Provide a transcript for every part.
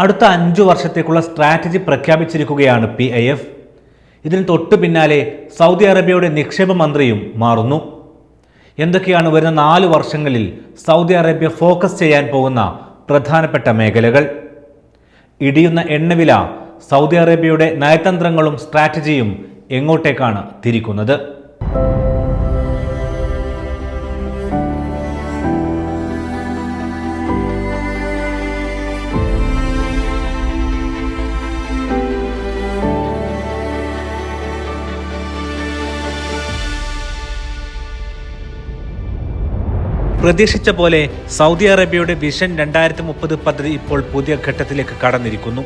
അടുത്ത അഞ്ചു വർഷത്തേക്കുള്ള സ്ട്രാറ്റജി പ്രഖ്യാപിച്ചിരിക്കുകയാണ് പി ഐ എഫ് ഇതിന് തൊട്ടു പിന്നാലെ സൗദി അറേബ്യയുടെ നിക്ഷേപ മന്ത്രിയും മാറുന്നു. എന്തൊക്കെയാണ് വരുന്ന നാല് വർഷങ്ങളിൽ സൗദി അറേബ്യ ഫോക്കസ് ചെയ്യാൻ പോകുന്ന പ്രധാനപ്പെട്ട മേഖലകൾ? ഇടിയുന്ന എണ്ണവില സൗദി അറേബ്യയുടെ നയതന്ത്രങ്ങളും സ്ട്രാറ്റജിയും എങ്ങോട്ടേക്കാണ് തിരിക്കുന്നത്? പ്രതീക്ഷിച്ച പോലെ സൗദി അറേബ്യയുടെ വിഷൻ രണ്ടായിരത്തി മുപ്പത് പദ്ധതി ഇപ്പോൾ പുതിയ ഘട്ടത്തിലേക്ക് കടന്നിരിക്കുന്നു.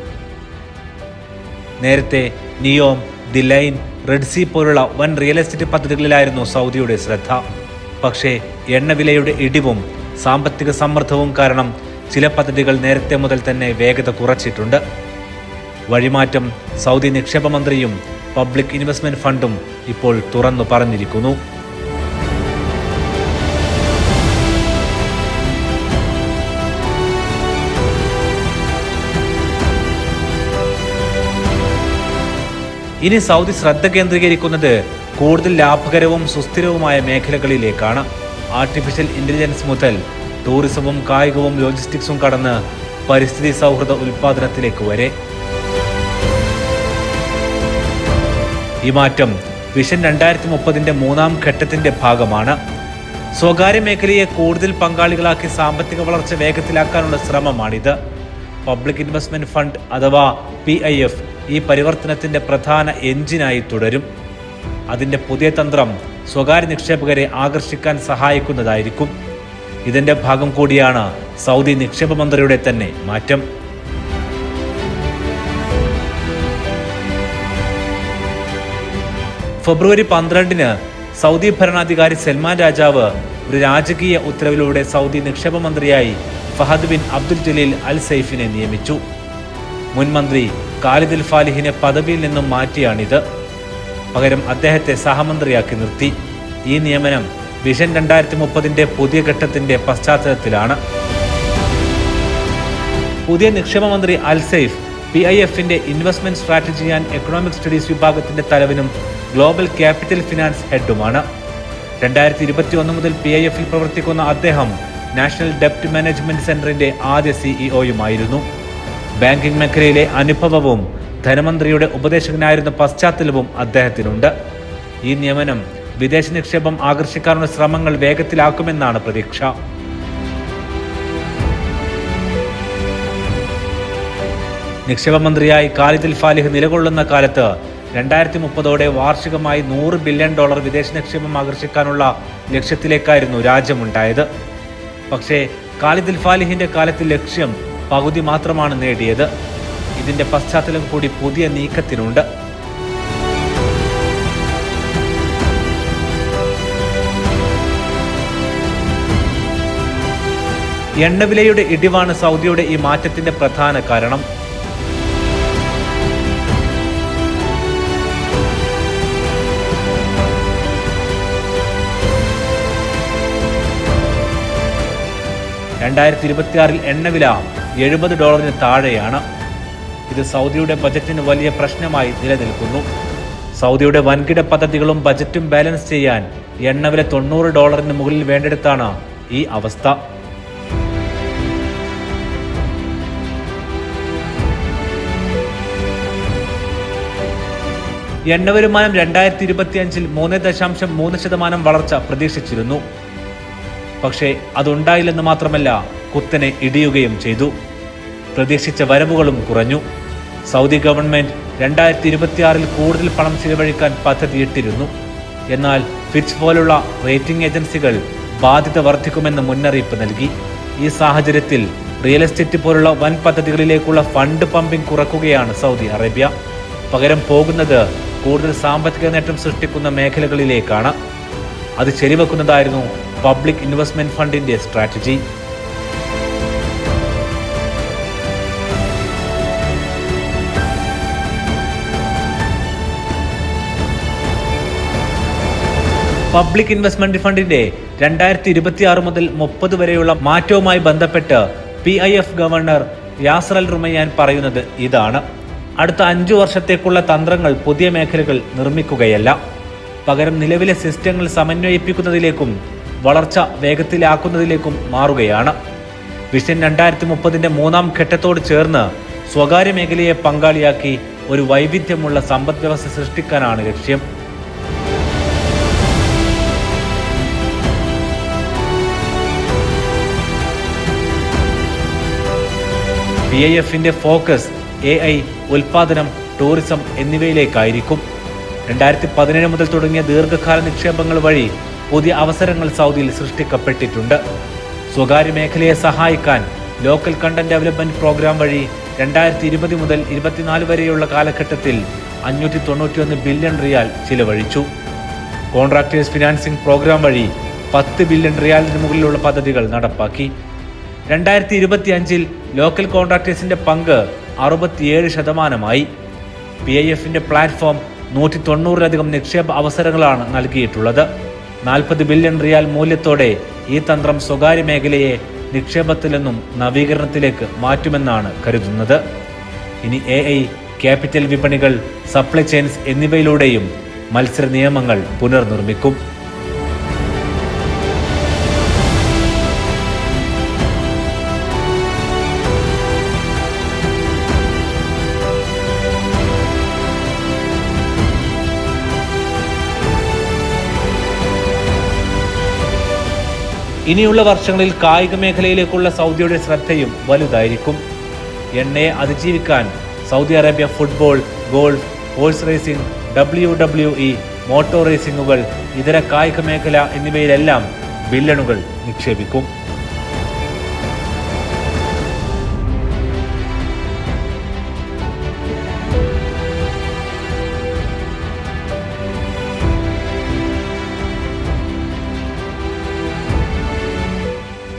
നേരത്തെ Neom the line Red Sea പോലുള്ള വൻ റിയൽ എസ്റ്റേറ്റ് പദ്ധതികളിലായിരുന്നു സൗദിയുടെ ശ്രദ്ധ. പക്ഷേ എണ്ണവിലയുടെ ഇടിവും സാമ്പത്തിക സമ്മർദ്ദവും കാരണം ചില പദ്ധതികൾ നേരത്തെ മുതൽ തന്നെ വേഗത കുറച്ചിട്ടുണ്ട്. വഴിമാറ്റം സൗദി നിക്ഷേപ മന്ത്രിയും പബ്ലിക് ഇൻവെസ്റ്റ്മെന്റ് ഫണ്ടും ഇപ്പോൾ തുറന്നു പറഞ്ഞിരിക്കുന്നു. ഇനി സൗദി ശ്രദ്ധ കേന്ദ്രീകരിക്കുന്നത് കൂടുതൽ ലാഭകരവും സുസ്ഥിരവുമായ മേഖലകളിലേക്കാണ്. ആർട്ടിഫിഷ്യൽ ഇന്റലിജൻസ് മുതൽ ടൂറിസവും കായികവും ലോജിസ്റ്റിക്സും കടന്ന് പരിസ്ഥിതി സൗഹൃദ ഉൽപാദനത്തിലേക്ക് വരെ. ഈ മാറ്റം വിഷൻ രണ്ടായിരത്തി മുപ്പതിന്റെ മൂന്നാം ഘട്ടത്തിന്റെ ഭാഗമാണ്. സ്വകാര്യ മേഖലയെ കൂടുതൽ പങ്കാളികളാക്കി സാമ്പത്തിക വളർച്ച വേഗത്തിലാക്കാനുള്ള ശ്രമമാണിത്. പബ്ലിക് ഇൻവെസ്റ്റ്മെന്റ് ഫണ്ട് അഥവാ പി ഐ എഫ് ഈ പരിവർത്തനത്തിന്റെ പ്രധാന എഞ്ചിനായി തുടരും. അതിന്റെ പുതിയ തന്ത്രം സ്വകാര്യ നിക്ഷേപകരെ ആകർഷിക്കാൻ സഹായിക്കുന്നതായിരിക്കും. ഇതിന്റെ ഭാഗം കൂടിയാണ് സൗദി നിക്ഷേപ മന്ത്രിയുടെ തന്നെ മാറ്റം. ഫെബ്രുവരി പന്ത്രണ്ടിന് സൗദി ഭരണാധികാരി സൽമാൻ രാജാവ് ഒരു രാജകീയ ഉത്തരവിലൂടെ സൗദി നിക്ഷേപ മന്ത്രിയായി Fahd bin Abdul Jalil Al സൈഫിനെ നിയമിച്ചു മുൻമന്ത്രി ഖാലിദുൽ ഫാലിഹിനെ പദവിയിൽ നിന്നും മാറ്റിയാണിത്. പകരം അദ്ദേഹത്തെ സഹമന്ത്രിയാക്കി നിർത്തി. ഈ നിയമനം വിഷൻ രണ്ടായിരത്തി മുപ്പതിന്റെ പുതിയ ഘട്ടത്തിന്റെ പശ്ചാത്തലത്തിലാണ്. പുതിയ നിക്ഷേപ മന്ത്രി അൽ സൈഫ് പി ഐ എഫിന്റെ investment strategy and economic studies വിഭാഗത്തിന്റെ തലവനും ഗ്ലോബൽ ക്യാപിറ്റൽ ഫിനാൻസ് ഹെഡുമാണ്. രണ്ടായിരത്തി ഇരുപത്തി ഒന്ന് മുതൽ പി ഐ എഫിൽ പ്രവർത്തിക്കുന്ന അദ്ദേഹം നാഷണൽ ഡെപ്റ്റ് മാനേജ്മെന്റ് സെന്ററിന്റെ ആദ്യ സിഇഒയുമായിരുന്നു ബാങ്കിംഗ് മേഖലയിലെ അനുഭവവും ധനമന്ത്രിയുടെ ഉപദേശകനായിരുന്ന പശ്ചാത്തലവും അദ്ദേഹത്തിനുണ്ട്. ഈ നിയമനം വിദേശ നിക്ഷേപം ആകർഷിക്കാനുള്ള ശ്രമങ്ങൾ വേഗത്തിലാക്കുമെന്നാണ് പ്രതീക്ഷ. നിക്ഷേപ മന്ത്രിയായി ഖാലിദുൽ ഫാലിഹ് നിലകൊള്ളുന്ന കാലത്ത് രണ്ടായിരത്തി മുപ്പതോടെ വാർഷികമായി നൂറ് ബില്യൺ ഡോളർ വിദേശ നിക്ഷേപം ആകർഷിക്കാനുള്ള ലക്ഷ്യത്തിലേക്കായിരുന്നു രാജ്യമുണ്ടായത്. പക്ഷേ ഖാലിദുൽ ഫാലിഹിന്റെ കാലത്ത് ലക്ഷ്യം പകുതി മാത്രമാണ് നേടിയത്. ഇതിന്റെ പശ്ചാത്തലം കൂടി പുതിയ നീക്കത്തിനുണ്ട്. എണ്ണവിലയുടെ ഇടിവാണ് സൗദിയുടെ ഈ മാറ്റത്തിന്റെ പ്രധാന കാരണം. രണ്ടായിരത്തി ഇരുപത്തിയാറിൽ എണ്ണവില എഴുപത് ഡോളറിന് താഴെയാണ്. ഇത് സൗദിയുടെ ബജറ്റിന് വലിയ പ്രശ്നമായി നിലനിൽക്കുന്നു. സൗദിയുടെ വൻകിട പദ്ധതികളും ബജറ്റും ബാലൻസ് ചെയ്യാൻ എണ്ണവില തൊണ്ണൂറ് ഡോളറിന് മുകളിൽ വേണ്ടെടുത്താണ് ഈ അവസ്ഥ. എണ്ണ വരുമാനം രണ്ടായിരത്തി ഇരുപത്തിയഞ്ചിൽ മൂന്ന് ദശാംശം മൂന്ന് ശതമാനം വളർച്ച പ്രതീക്ഷിച്ചിരുന്നു. പക്ഷേ അതുണ്ടായില്ലെന്ന് മാത്രമല്ല കുത്തനെ ഇടിയുകയും ചെയ്തു. പ്രതീക്ഷിച്ച വരവുകളും കുറഞ്ഞു. സൗദി ഗവൺമെന്റ് രണ്ടായിരത്തി ഇരുപത്തിയാറിൽ കൂടുതൽ പണം ചിലവഴിക്കാൻ പദ്ധതിയിട്ടിരുന്നു എന്നാൽ ഫിച്ച് പോലുള്ള റേറ്റിംഗ് ഏജൻസികൾ ബാധ്യത വർദ്ധിക്കുമെന്ന് മുന്നറിയിപ്പ് നൽകി. ഈ സാഹചര്യത്തിൽ റിയൽ എസ്റ്റേറ്റ് പോലുള്ള വൻ പദ്ധതികളിലേക്കുള്ള ഫണ്ട് പമ്പിംഗ് കുറക്കുകയാണ് സൗദി അറേബ്യ. പകരം പോകുന്നത് കൂടുതൽ സാമ്പത്തിക നേട്ടം സൃഷ്ടിക്കുന്ന മേഖലകളിലേക്കാണ്. അത് ശരിവെക്കുന്നതായിരുന്നു പബ്ലിക് ഇൻവെസ്റ്റ്മെന്റ് ഫണ്ടിന്റെ സ്ട്രാറ്റജി. പബ്ലിക് ഇൻവെസ്റ്റ്മെന്റ് ഫണ്ടിന്റെ രണ്ടായിരത്തി ഇരുപത്തി ആറ് മുതൽ മുപ്പത് വരെയുള്ള മാറ്റവുമായി ബന്ധപ്പെട്ട് P I F governor Yasir Al Rumayyan പറയുന്നത് ഇതാണ്. അടുത്ത അഞ്ചു വർഷത്തേക്കുള്ള തന്ത്രങ്ങൾ പുതിയ മേഖലകൾ നിർമ്മിക്കുകയല്ല. പകരം നിലവിലെ സിസ്റ്റങ്ങൾ സമന്വയിപ്പിക്കുന്നതിലേക്കും വളർച്ച വേഗത്തിലാക്കുന്നതിലേക്കും മാറുകയാണ്. വിഷൻ രണ്ടായിരത്തി മുപ്പതിന്റെ മൂന്നാം ഘട്ടത്തോട് ചേർന്ന് സ്വകാര്യ മേഖലയെ പങ്കാളിയാക്കി ഒരു വൈവിധ്യമുള്ള സമ്പദ് വ്യവസ്ഥ സൃഷ്ടിക്കാനാണ് ലക്ഷ്യം. പി ഐ എഫിന്റെ ഫോക്കസ് എ ഐ ഉൽപാദനം ടൂറിസം എന്നിവയിലേക്കായിരിക്കും. രണ്ടായിരത്തി പതിനേഴ് മുതൽ തുടങ്ങിയ ദീർഘകാല നിക്ഷേപങ്ങൾ വഴി പുതിയ അവസരങ്ങൾ സൗദിയിൽ സൃഷ്ടിക്കപ്പെട്ടിട്ടുണ്ട്. സ്വകാര്യ മേഖലയെ സഹായിക്കാൻ ലോക്കൽ കണ്ടന്റ് ഡെവലപ്മെന്റ് പ്രോഗ്രാം വഴി രണ്ടായിരത്തി ഇരുപത് മുതൽ ഇരുപത്തിനാല് വരെയുള്ള കാലഘട്ടത്തിൽ അഞ്ഞൂറ്റി തൊണ്ണൂറ്റിയൊന്ന് ബില്യൺ റിയാൽ ചിലവഴിച്ചു. കോൺട്രാക്ടേഴ്സ് ഫിനാൻസിംഗ് പ്രോഗ്രാം വഴി പത്ത് ബില്യൺ റിയാലിന് മുകളിലുള്ള പദ്ധതികൾ നടപ്പാക്കി. രണ്ടായിരത്തി ഇരുപത്തി അഞ്ചിൽ ലോക്കൽ കോൺട്രാക്ടേഴ്സിന്റെ പങ്ക് അറുപത്തിയേഴ് ശതമാനമായി. പി ഐ എഫിന്റെ പ്ലാറ്റ്ഫോം നൂറ്റി തൊണ്ണൂറിലധികം നിക്ഷേപ അവസരങ്ങളാണ് നൽകിയിട്ടുള്ളത്. നാൽപ്പത് ബില്യൺ റിയാൽ മൂല്യത്തോടെ ഈ തന്ത്രം സ്വകാര്യ മേഖലയെ നിക്ഷേപത്തിൽ നിന്നും നവീകരണത്തിലേക്ക് മാറ്റുമെന്നാണ് കരുതുന്നത്. ഇനി എ ഐ ക്യാപിറ്റൽ വിപണികൾ സപ്ലൈ ചെയിൻസ് എന്നിവയിലൂടെയും മത്സര നിയമങ്ങൾ പുനർനിർമ്മിക്കും. ഇനിയുള്ള വർഷങ്ങളിൽ കായിക മേഖലയിലേക്കുള്ള സൗദിയുടെ ശ്രദ്ധയും വലുതായിരിക്കും. എണ്ണയെ അതിജീവിക്കാൻ Saudi Arabia football golf horse racing W W E motor റേസിംഗുകൾ ഇതര കായിക മേഖല എന്നിവയിലെല്ലാം ബില്ലണുകൾ നിക്ഷേപിക്കും.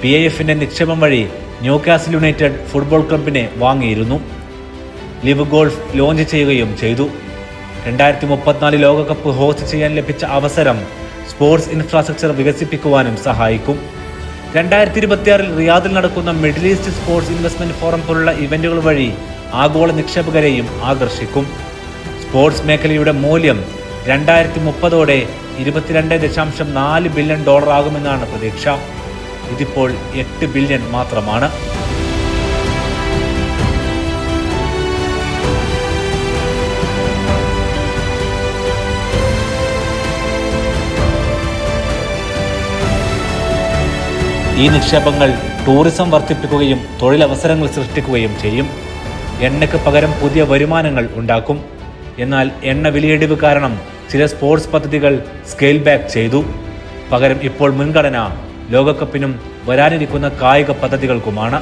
പി ഐ എഫിന്റെ നിക്ഷേപം വഴി ന്യൂകാസിൽ യുണൈറ്റഡ് ഫുട്ബോൾ ക്ലബിനെ വാങ്ങിയിരുന്നു. ലിവ് ഗോൾഫ് ലോഞ്ച് ചെയ്യുകയും ചെയ്തു. രണ്ടായിരത്തി മുപ്പത്തിനാല് ലോകകപ്പ് ഹോസ്റ്റ് ചെയ്യാൻ ലഭിച്ച അവസരം സ്പോർട്സ് ഇൻഫ്രാസ്ട്രക്ചർ വികസിപ്പിക്കുവാനും സഹായിക്കും. രണ്ടായിരത്തി ഇരുപത്തിയാറിൽ റിയാദിൽ നടക്കുന്ന Middle East sports investment forum പോലുള്ള ഇവന്റുകൾ വഴി ആഗോള നിക്ഷേപകരെയും ആകർഷിക്കും. സ്പോർട്സ് മേഖലയുടെ മൂല്യം രണ്ടായിരത്തി മുപ്പതോടെ ഇരുപത്തിരണ്ട് ദശാംശം നാല് ബില്യൺ ഡോളർ ആകുമെന്നാണ് പ്രതീക്ഷ. ഇതിപ്പോൾ എട്ട് ബില്യൺ മാത്രമാണ്. ഈ നിക്ഷേപങ്ങൾ ടൂറിസം വർദ്ധിപ്പിക്കുകയും തൊഴിലവസരങ്ങൾ സൃഷ്ടിക്കുകയും ചെയ്യും. എണ്ണയ്ക്ക് പകരം പുതിയ വരുമാനങ്ങൾ ഉണ്ടാക്കും. എന്നാൽ എണ്ണ വിലയിടിവ് കാരണം ചില സ്പോർട്സ് പദ്ധതികൾ സ്കെയിൽ ബാക്ക് ചെയ്തു. പകരം ഇപ്പോൾ മുൻഗണന ലോകകപ്പിനും വരാനിരിക്കുന്ന കായിക പദ്ധതികൾക്കുമാണ്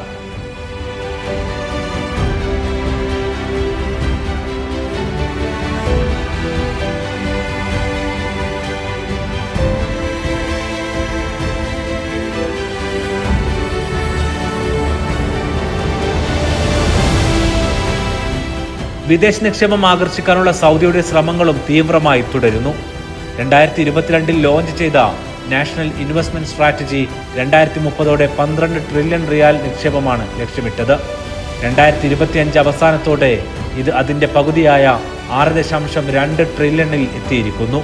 വിദേശ നിക്ഷേപം ആകർഷിക്കാനുള്ള സൗദിയുടെ ശ്രമങ്ങളും തീവ്രമായി തുടരുന്നു. രണ്ടായിരത്തി ഇരുപത്തിരണ്ടിൽ ലോഞ്ച് ചെയ്ത നാഷണൽ ഇൻവെസ്റ്റ്മെന്റ് സ്ട്രാറ്റജി രണ്ടായിരത്തി മുപ്പതോടെ പന്ത്രണ്ട് ട്രില്യൺ റിയാൽ നിക്ഷേപമാണ് ലക്ഷ്യമിട്ടത്. രണ്ടായിരത്തി ഇരുപത്തിയഞ്ച് അവസാനത്തോടെ ഇത് അതിന്റെ പകുതിയായ ആറ് ദശാംശം രണ്ട് ട്രില്യണിൽ എത്തിയിരിക്കുന്നു.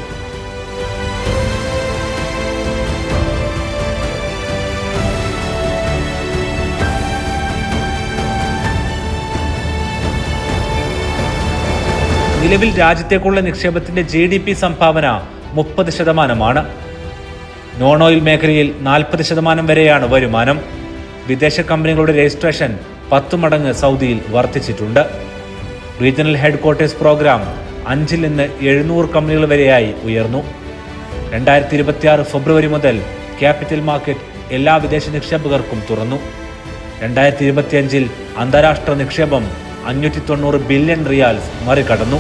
നിലവിൽ രാജ്യത്തേക്കുള്ള നിക്ഷേപത്തിന്റെ ജി ഡി പി സംഭാവന മുപ്പത് ശതമാനമാണ്. നോൺ ഓയിൽ മേഖലയിൽ നാൽപ്പത് ശതമാനം വരെയാണ് വരുമാനം. വിദേശ കമ്പനികളുടെ രജിസ്ട്രേഷൻ പത്ത് മടങ്ങ് സൗദിയിൽ വർദ്ധിച്ചിട്ടുണ്ട്. റീജിയണൽ ഹെഡ്ക്വാർട്ടേഴ്സ് പ്രോഗ്രാം അഞ്ചിൽ നിന്ന് എഴുന്നൂറ് കമ്പനികൾ വരെയായി ഉയർന്നു. രണ്ടായിരത്തി ഇരുപത്തിയാറ് ഫെബ്രുവരി മുതൽ ക്യാപിറ്റൽ മാർക്കറ്റ് എല്ലാ വിദേശ നിക്ഷേപകർക്കും തുറന്നു. രണ്ടായിരത്തി ഇരുപത്തിയഞ്ചിൽ അന്താരാഷ്ട്ര നിക്ഷേപം അഞ്ഞൂറ്റി തൊണ്ണൂറ് ബില്യൺ റിയാൽസ് മറികടന്നു.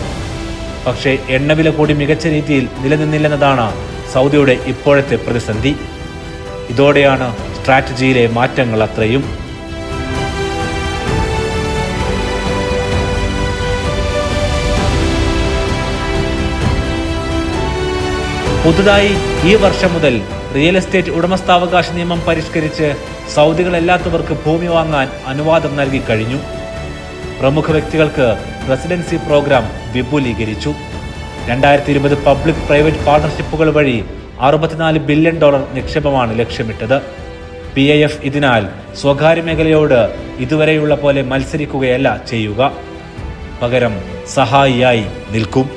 പക്ഷേ എണ്ണവില കൂടി മികച്ച രീതിയിൽ നിലനിന്നില്ലെന്നതാണ് സൗദിയുടെ ഇപ്പോഴത്തെ പ്രതിസന്ധി. ഇതോടെയാണ് സ്ട്രാറ്റജിയിലെ മാറ്റങ്ങൾ അത്രയും. പുതുതായി ഈ വർഷം മുതൽ റിയൽ എസ്റ്റേറ്റ് ഉടമസ്ഥാവകാശ നിയമം പരിഷ്കരിച്ച് സൗദികളല്ലാത്തവർക്ക് ഭൂമി വാങ്ങാൻ അനുവാദം നൽകി കഴിഞ്ഞു. പ്രമുഖ വ്യക്തികൾക്ക് റെസിഡൻസി പ്രോഗ്രാം വിപുലീകരിച്ചു. രണ്ടായിരത്തി ഇരുപത് പബ്ലിക് പ്രൈവറ്റ് പാർട്ണർഷിപ്പുകൾ വഴി അറുപത്തിനാല് ബില്യൺ ഡോളർ നിക്ഷേപമാണ് ലക്ഷ്യമിട്ടത്. പി ഐ എഫ് ഇതിനാൽ സ്വകാര്യ മേഖലയോട് ഇതുവരെയുള്ള പോലെ മത്സരിക്കുകയല്ല ചെയ്യുക. പകരം സഹായിയായി നിൽക്കും.